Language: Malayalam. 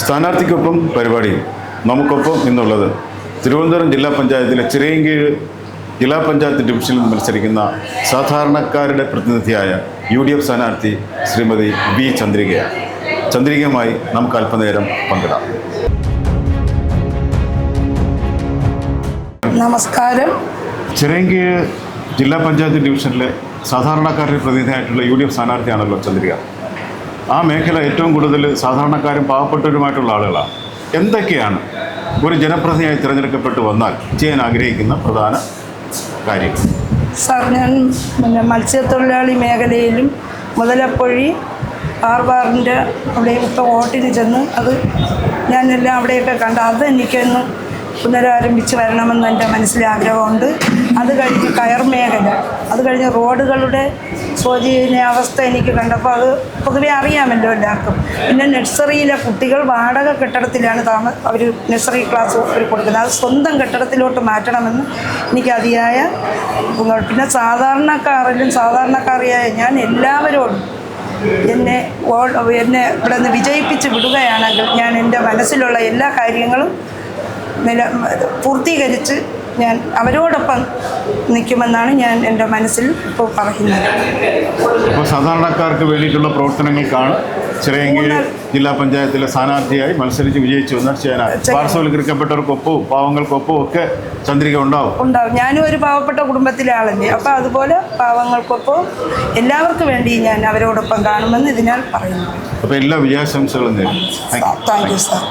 സ്ഥാനാർത്ഥിക്കൊപ്പം പരിപാടി. നമുക്കൊപ്പം എന്നുള്ളത് തിരുവനന്തപുരം ജില്ലാ പഞ്ചായത്തിലെ ചിറയൻകീഴ് ജില്ലാ പഞ്ചായത്ത് ഡിവിഷനിൽ മത്സരിക്കുന്ന സാധാരണക്കാരുടെ പ്രതിനിധിയായ യു ഡി എഫ് സ്ഥാനാർത്ഥി ശ്രീമതി വി ചന്ദ്രികയാണ് ചന്ദ്രികയുമായി നമുക്ക് അല്പനേരം പങ്കിടാം. നമസ്കാരം. ചിറയൻകീഴ് ജില്ലാ പഞ്ചായത്ത് ഡിവിഷനിലെ സാധാരണക്കാരുടെ പ്രതിനിധിയായിട്ടുള്ള യു ഡി എഫ് സ്ഥാനാർത്ഥിയാണല്ലോ ചന്ദ്രിക. ആ മേഖല ഏറ്റവും കൂടുതൽ സാധാരണക്കാരും പാവപ്പെട്ടവരുമായിട്ടുള്ള ആളുകളാണ് എന്തൊക്കെയാണ്? ഒരു ജനപ്രതിനിധിയായി തിരഞ്ഞെടുക്കപ്പെട്ട് വന്നാൽ ചെയ്യാൻ ആഗ്രഹിക്കുന്ന പ്രധാന കാര്യങ്ങൾ. സാർ ഞാൻ പിന്നെ മത്സ്യത്തൊഴിലാളി മേഖലയിലും മുതലപ്പൊഴി ആർബാറിന്റെ അവിടെ ഇപ്പോൾ ഓട്ടിൽ ചെന്ന് അത് ഞാനെല്ലാം അവിടെയൊക്കെ കണ്ട അത് എനിക്കൊന്ന് പുനരാരംഭിച്ച് വരണമെന്ന് എന്റെ മനസ്സിൽ ആഗ്രഹമുണ്ട്. അത് കഴിഞ്ഞ് കയർ മേഖല. അത് കഴിഞ്ഞ് റോഡുകളുടെ ശോചനീയാവസ്ഥ എനിക്ക് കണ്ടപ്പോൾ അത് പൊതുവെ അറിയാമല്ലോ എല്ലാവർക്കും. പിന്നെ നഴ്സറിയിലെ കുട്ടികൾ വാടക കെട്ടിടത്തിലാണ് താമ അവർ നഴ്സറി ക്ലാസ് അവർ കൊടുക്കുന്നത്. അത് സ്വന്തം കെട്ടിടത്തിലോട്ട് മാറ്റണമെന്ന് എനിക്ക് അതിയായ പിന്നെ സാധാരണക്കാരിലും സാധാരണക്കാരിയായ ഞാൻ എല്ലാവരോടും എന്നെ എന്നെ ഇവിടെ നിന്ന് വിജയിപ്പിച്ച് വിടുകയാണെങ്കിൽ ഞാൻ എന്റെ മനസ്സിലുള്ള എല്ലാ കാര്യങ്ങളും നില പൂർത്തീകരിച്ച് ഞാൻ അവരോടൊപ്പം നിൽക്കുമെന്നാണ് ഞാൻ എന്റെ മനസ്സിൽ ഇപ്പോൾ പറയുന്നത്. അപ്പോൾ സാധാരണക്കാർക്ക് വേണ്ടിയിട്ടുള്ള പ്രവർത്തനങ്ങൾക്കാണ് ചിറയൻകീഴ് ജില്ലാ പഞ്ചായത്തിലെ സ്ഥാനാർത്ഥിയായി മത്സരിച്ച് വിജയിച്ചു വന്ന ചേന. പാർശ്വവൽക്കരിക്കപ്പെട്ടവർക്കൊപ്പവും പാവങ്ങൾക്കൊപ്പവും ഒക്കെ ചന്ദ്രിക ഉണ്ടാവും. ഉണ്ടാവും. ഞാനും ഒരു പാവപ്പെട്ട കുടുംബത്തിലെ ആളല്ലേ. അപ്പോൾ അതുപോലെ പാവങ്ങൾക്കൊപ്പം എല്ലാവർക്കും വേണ്ടി ഞാൻ അവരോടൊപ്പം കാണുമെന്ന് ഇതിനാൽ പറയുന്നു. അപ്പോൾ എല്ലാ വിജയാശംസകളും താങ്ക് യു സാർ